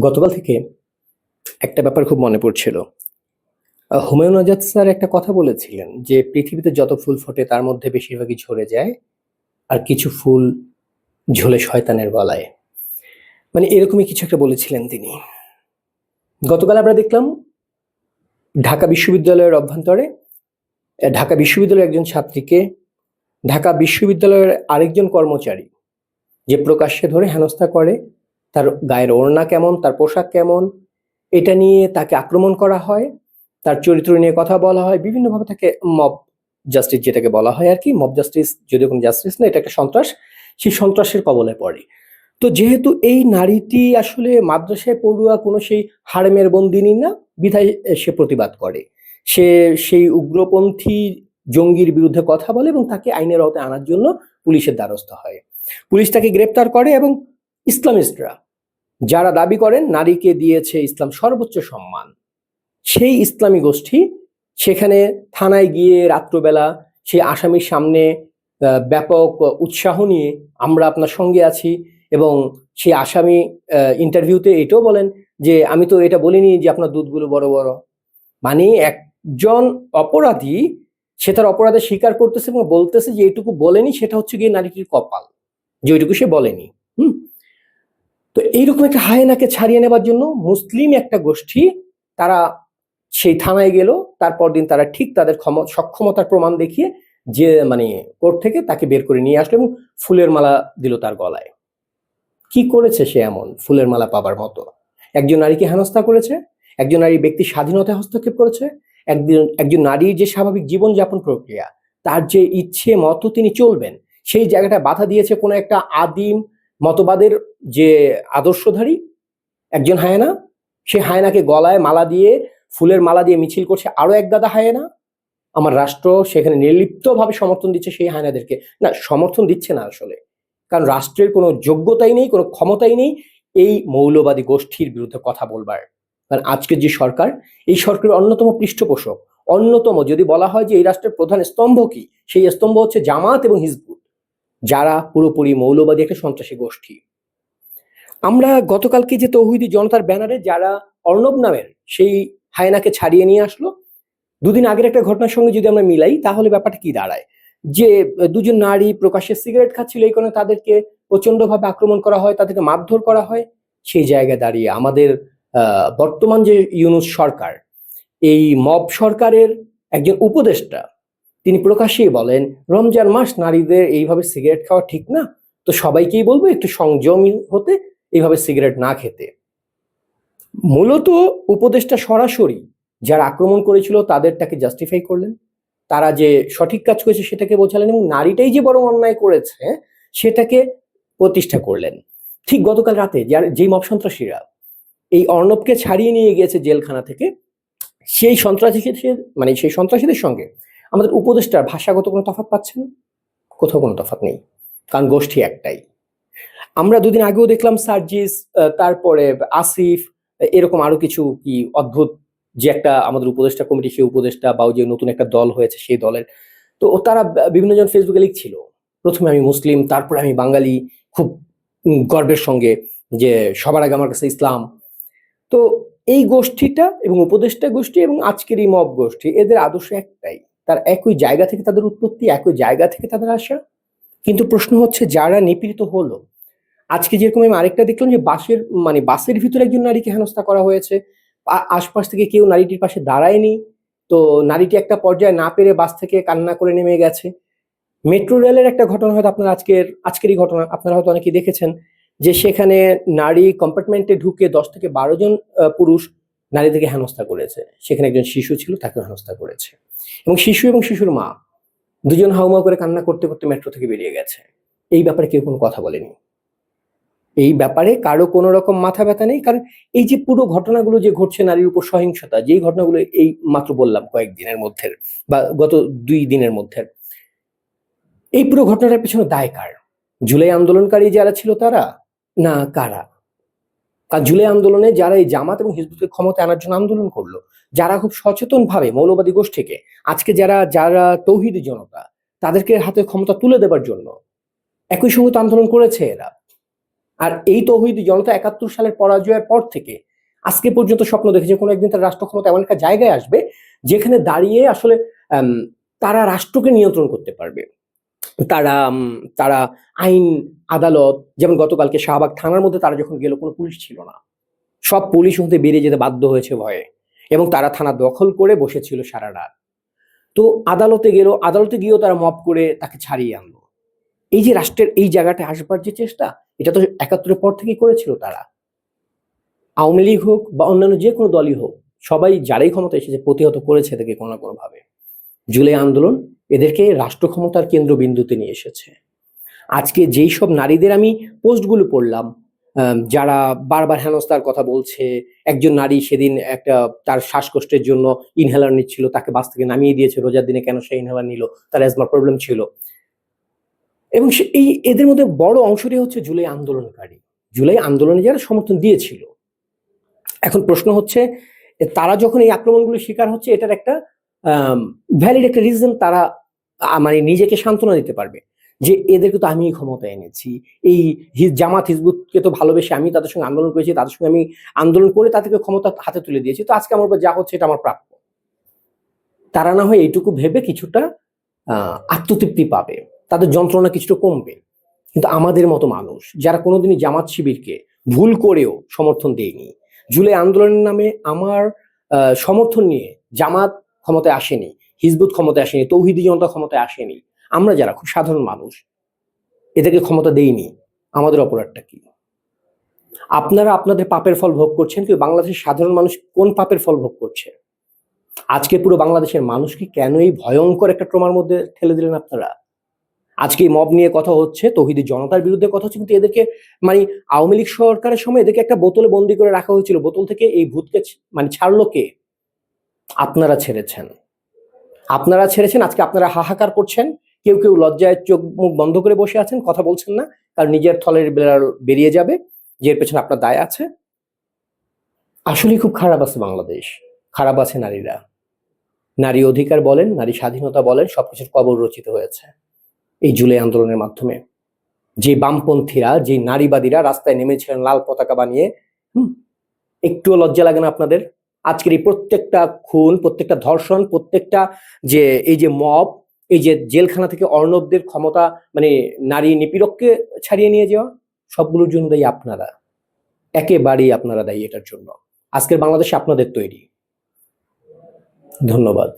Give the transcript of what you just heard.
গতকাল থেকে একটা ব্যাপার খুব মনে পড়ছিল। হুমায়ুন আজাদ স্যার একটা কথা বলেছিলেন যে পৃথিবীতে যত ফুল ফোটে তার মধ্যে বেশিরভাগই ঝরে যায় আর কিছু ফুল ঝোলে শয়তানের গলায়। মানে এরকমই কিছু একটা বলেছিলেন তিনি। গতকাল আমরা দেখলাম ঢাকা বিশ্ববিদ্যালয়ের অভ্যন্তরে ঢাকা বিশ্ববিদ্যালয়ের একজন ছাত্রীকে ঢাকা বিশ্ববিদ্যালয়ের আরেকজন কর্মচারী যে প্রকাশ্যে ধরে হেনস্থা করে তার গায়ের ওড়না কেমন, তার পোশাক কেমন, এটা নিয়ে তাকে আক্রমণ করা হয়, তার চরিত্র নিয়ে কথা বলা হয়, বিভিন্নভাবে তাকে মব জাস্টিস যেটাকে বলা হয় আর কি মব জাস্টিস যদিও কোনো জাস্টিস না এটা একটা সন্ত্রাস, সেই সন্ত্রাসের কবলে পড়ে। তো যেহেতু এই নারীটি আসলে মাদ্রাসায় পড়ুয়া, কোনো সেই হারেমের বন্দিনী না, বিধায় সে প্রতিবাদ করে। সে সেই উগ্রপন্থী জঙ্গির বিরুদ্ধে কথা বলে এবং তাকে আইনের আওতায় আনার জন্য পুলিশের দ্বারস্থ হয়। পুলিশ তাকে গ্রেপ্তার করে এবং ইসলামিস্টরা যারা দাবি করেন নারীকে দিয়েছে ইসলাম সর্বোচ্চ সম্মান। সেই ইসলামী গোষ্ঠী সেখানে থানায় গিয়ে রাত্রবেলা সেই আসামির সামনে ব্যাপক উৎসাহ নিয়ে আমরা আপনার সঙ্গে আছি এবং সেই আসামি ইন্টারভিউতে এটাও বলেন যে, আমি তো এটা বলিনি যে আপনার দুধগুলো বড় বড়। মানে একজন অপরাধী সে তার অপরাধে স্বীকার করতেছে এবং বলতেছে যে, এটুকু বলেনি, সেটা হচ্ছে গিয়ে নারীটির কপাল। যে ওইটুকু সে বলেনি। তো এইরকম একটা হায়নাকে ছাড়িয়ে নেবার জন্য মুসলিম একটা গোষ্ঠী তারা সেই থানায় গেল, তারপর দিন তারা ঠিক তাদের ক্ষম- সক্ষমতার প্রমাণ দেখিয়ে যে মানে কোর্ট থেকে তাকে বের করে নিয়ে আসলো এবং ফুলের মালা দিল তার গলায়। কি করেছে সে এমন ফুলের মালা পাবার মতো? একজন নারীকে হেনস্থা করেছে, একজন নারী ব্যক্তি স্বাধীনতায় হস্তক্ষেপ করেছে একজন একজন নারীর যে স্বাভাবিক জীবনযাপন প্রক্রিয়া, তার যে ইচ্ছে মতো তিনি চলবেন, সেই জায়গাটা বাধা দিয়েছে কোনো একটা আদিম মতবাদের যে আদর্শধারী, একজন হায়না, সে হায়নাকে গলায় মালা দিয়ে, ফুলের মালা দিয়ে মিছিল করছে আরও এক গাদা হায়না। আমার রাষ্ট্র সেখানে নির্লিপ্তভাবে সমর্থন দিচ্ছে সেই হায়নাদেরকে। না, সমর্থন দিচ্ছে না আসলে। কারণ রাষ্ট্রের কোনো যোগ্যতাই নেই, কোনো ক্ষমতাই নেই এই মৌলবাদী গোষ্ঠীর বিরুদ্ধে কথা বলবার। কারণ আজকের যে সরকার, এই সরকারের অন্যতম পৃষ্ঠপোষক, অন্যতম যদি বলা হয় যে এই রাষ্ট্রের প্রধান স্তম্ভ কি? সেই স্তম্ভ হচ্ছে জামাত এবং হিজবুত। যারা পুরোপুরি মৌলবাদী একটা সন্ত্রাসী গোষ্ঠী। আমরা গতকালকে যে তৌহিদি জনতার ব্যানারে যারা অর্ণব নামের সেই হায়নাকে ছাড়িয়ে নিয়ে আসলো, দুদিন আগের একটা ঘটনার সঙ্গে যদি আমরা মিলাই, তাহলে ব্যাপারটা কি দাঁড়ায়? যে, দুজন নারী প্রকাশ্যে সিগারেট খাচ্ছিল, এই কারণে তাদেরকে প্রচন্ডভাবে আক্রমণ করা হয়, তাদেরকে মারধর করা হয়, সেই জায়গায় দাঁড়িয়ে আমাদের বর্তমান যে ইউনুস সরকার, এই মব সরকারের একজন উপদেষ্টা তিনি প্রকাশ্যেই বলেন, রমজান মাস নারীদের এইভাবে সিগারেট খাওয়া ঠিক না? তো সবাইকেই বলব একটু সংযমী হতে এইভাবে সিগারেট না খেতে। মূলত উপদেশটা সরাসরি যারা আক্রমণ করেছিল তাদের তাকে জাস্টিফাই করলেন। তারা যে সঠিক কাজ করেছে সেটাকে বোঝালেন এবং নারীটাই যে বড় অন্যায় করেছে সেটাকে প্রতিষ্ঠা করলেন। ঠিক গতকাল রাতে যার যেই মব সন্ত্রাসীরা এই অর্ণবকে ছাড়িয়ে নিয়ে গিয়েছে জেলখানা থেকে, সেই সন্ত্রাসীদের মানে সেই সন্ত্রাসীদের সঙ্গে আমাদের উপদেষ্টার ভাষাগত কোনো তফাৎ পাচ্ছেন? কোথাও কোনো তফাৎ নেই। কারণ গোষ্ঠী একটাই। আমরা দুদিন আগেও দেখলাম সার্জিস তারপরে আসিফ, এরকম আরও কিছু কি অদ্ভুত যে একটা আমাদের উপদেষ্টা কমিটি, সেই উপদেষ্টা বা যে নতুন একটা দল হয়েছে সেই দলের। তো তারা বিভিন্ন জন ফেসবুকে লিখছিল, প্রথমে আমি মুসলিম, তারপরে আমি বাঙালি। খুব গর্বের সঙ্গে যে সবার আগে আমার কাছে ইসলাম। তো এই গোষ্ঠীটা এবং উপদেষ্টা গোষ্ঠী এবং আজকের এই মব গোষ্ঠী, এদের আদর্শ একটাই। তার একই জায়গা থেকে তাদের উৎপত্তি, একই জায়গা থেকে তাদের আসা। কিন্তু প্রশ্ন হচ্ছে, যারা নিপীড়িত হলো, আজকে যেরকম আমি আরেকটা দেখলাম যে বাসের মানে বাসের ভিতরে একজন নারীকে হেনস্থা করা হয়েছে আশপাশ থেকে কেউ নারীটির পাশে দাঁড়ায়নি, তো নারীটি একটা পর্যায়ে না পেরে বাস থেকে কান্না করে নেমে গেছে। মেট্রো রেলের একটা ঘটনা হয়তো আপনার আজকের, আজকেরই ঘটনা, আপনারা হয়তো অনেকেই দেখেছেন, যে সেখানে নারী কম্পার্টমেন্টে ঢুকে দশ থেকে বারো জন পুরুষ নারীদেরকে হেনস্থা করেছে। সেখানে একজন শিশু ছিল তাকে হেনস্থা করেছে। এবং শিশু এবং শিশুর মা দুজন হাউমা করে কান্না করতে করতে মেট্রো থেকে বেরিয়ে গেছে। এই ব্যাপারে কেউ কোনো কথা বলেনি। এই ব্যাপারে কারও কোনো রকম মাথা ব্যথা নেই, কারণ এই যে পুরো ঘটনাগুলো যে ঘটছে নারীর উপর সহিংসতা, যেই ঘটনাগুলো এই মাত্র বললাম কয়েকদিনের মধ্যে বা গত দুই দিনের মধ্যে এই পুরো ঘটনাটার পেছনে দায় কার? জুলাই আন্দোলনকারী যারা ছিল তারা? না, কারা? কারণ জুলাই আন্দোলনে যারা এই জামাত এবং হিজবুতকে ক্ষমতা আনার জন্য আন্দোলন করল, যারা খুব সচেতন ভাবে মৌলবাদী গোষ্ঠীকে, আজকে যারা যারা তৌহিদি জনতা, তাদেরকে হাতে ক্ষমতা তুলে দেবার জন্য একই সঙ্গে তো আন্দোলন করেছে এরা। আর এই তৌহিদি জনতা একাত্তর সালের পরাজয়ের পর থেকে আজকে পর্যন্ত স্বপ্ন দেখেছে কোনো একদিন তার রাষ্ট্র ক্ষমতা এমন একটা জায়গায় আসবে যেখানে দাঁড়িয়ে আসলে তারা রাষ্ট্রকে নিয়ন্ত্রণ করতে পারবে। তারা তারা আইন, আদালত, যেমন গতকালকে শাহবাগ থানার মধ্যে তারা যখন গেল, কোনো পুলিশ ছিল না। সব পুলিশ হতে বেরিয়ে যেতে বাধ্য হয়েছে ভয়ে এবং তারা থানা দখল করে বসেছিল সারা রাত। তো আদালতে গেল, আদালতে গিয়েও তারা মপ করে তাকে ছাড়িয়ে আনলো। এই যে রাষ্ট্রের এই জায়গাটা আসবার যে চেষ্টা, এটা তো একাত্তরের পর থেকেই করেছিল তারা। আওয়ামী লীগ হোক বা অন্যান্য যে কোনো দলই হোক, সবাই যারাই ক্ষমতা এসেছে প্রতিহত করেছে তাকে কোনো না কোনোভাবে। জুলাই আন্দোলন এদেরকে রাষ্ট্র ক্ষমতার কেন্দ্রবিন্দুতে নিয়ে এসেছে। আজকে যেই সব নারীদের আমি পোস্টগুলো পড়লাম যারা বারবার হেনস্থার কথা বলছে, একজন নারী সেদিন একটা তার শ্বাসকষ্টের জন্য ইনহেলার নিচ্ছিল, তাকে বাস থেকে নামিয়ে দিয়েছে, রোজার দিনে কেন সে ইনহেলার নিল, তার অ্যাজমা প্রবলেম ছিল। এবং এই এদের মধ্যে বড় অংশটি হচ্ছে জুলাই আন্দোলনকারী। জুলাই আন্দোলনে যারা সমর্থন দিয়েছিল। এখন প্রশ্ন হচ্ছে, তারা যখন এই আক্রমণগুলো শিকার হচ্ছে, এটার একটা ভ্যালিড একটা রিজন তারা মানে নিজেকে সান্ত্বনা দিতে পারবে যে এদেরকে তো আমি ক্ষমতা এনেছি। এই জামাত হিজবুতকে তো ভালোবেসে আমি তাদের সঙ্গে আন্দোলন করেছি, তাদের সঙ্গে আমি আন্দোলন করে তাদেরকে ক্ষমতা হাতে তুলে দিয়েছি। তো আজকে আমার যা হচ্ছে এটা আমার প্রাপ্য। তারা না হয় এইটুকু ভেবে কিছুটা আত্মতৃপ্তি পাবে। তাদের যন্ত্রণা কিছুটা কমবে। কিন্তু আমাদের মতো মানুষ, যারা কোনোদিনই জামাত শিবিরকে ভুল করেও সমর্থন দেয়নি, জুলাই আন্দোলনের নামে আমার সমর্থন নিয়ে জামাত ক্ষমতায় আসেনি, হিজবুত ক্ষমতায় আসেনি, তৌহিদি জনতা ক্ষমতায় আসেনি। আমরা যারা খুব সাধারণ মানুষ, এদেরকে ক্ষমতা দেইনি। আমাদের অপরাধটা কি? আপনারা আপনাদের পাপের ফল ভোগ করছেন, কিন্তু বাংলাদেশের সাধারণ মানুষ কোন পাপের ফল ভোগ করছে? আজকে পুরো বাংলাদেশের মানুষকে কেন এই ভয়ঙ্কর একটা ট্রমার মধ্যে ঠেলে দিলেন আপনারা? আজকে এই মব নিয়ে কথা হচ্ছে, তৌহিদি জনতার বিরুদ্ধে কথা হচ্ছে, কিন্তু এদেরকে মানে আওয়ামী লীগ সরকারের সময় এদেরকে একটা বোতলে বন্দি করে রাখা হয়েছিল। বোতল থেকে এই ভূতকে মানে ছাড়লো কে? আপনারা ছেড়েছেন। আপনারা ছেড়েছেন, আজকে আপনারা হাহাকার করছেন। কেউ কেউ লজ্জায় চোখ মুখ বন্ধ করে বসে আছেন, কথা বলছেন না, কারণ নিজের থলের বেরিয়ে যাবে, যে এর পেছনে আপনার দায় আছে। আসলেই খুব খারাপ আছে বাংলাদেশ। খারাপ আছে নারীরা। নারী অধিকার বলেন, নারী স্বাধীনতা বলেন, সবকিছুর কবর রচিত হয়েছে এই জুলাই আন্দোলনের মাধ্যমে। যে বামপন্থীরা, যে নারীবাদীরা রাস্তায় নেমেছিলেন লাল পতাকা বানিয়ে, হুম, একটুও লজ্জা লাগে না আপনাদের? আজকের এই প্রত্যেকটা খুন, প্রত্যেকটা ধর্ষণ, প্রত্যেকটা যে এই যে মব, এই যে জেলখানা থেকে অর্ণবদের ক্ষমতা মানে নারী নিপীড়ককে ছাড়িয়ে নিয়ে যাওয়া, সবগুলোর জন্য দায়ী আপনারা। একেবারেই আপনারা দায়ী এটার জন্য। আজকের বাংলাদেশে আপনাদের তৈরি। ধন্যবাদ।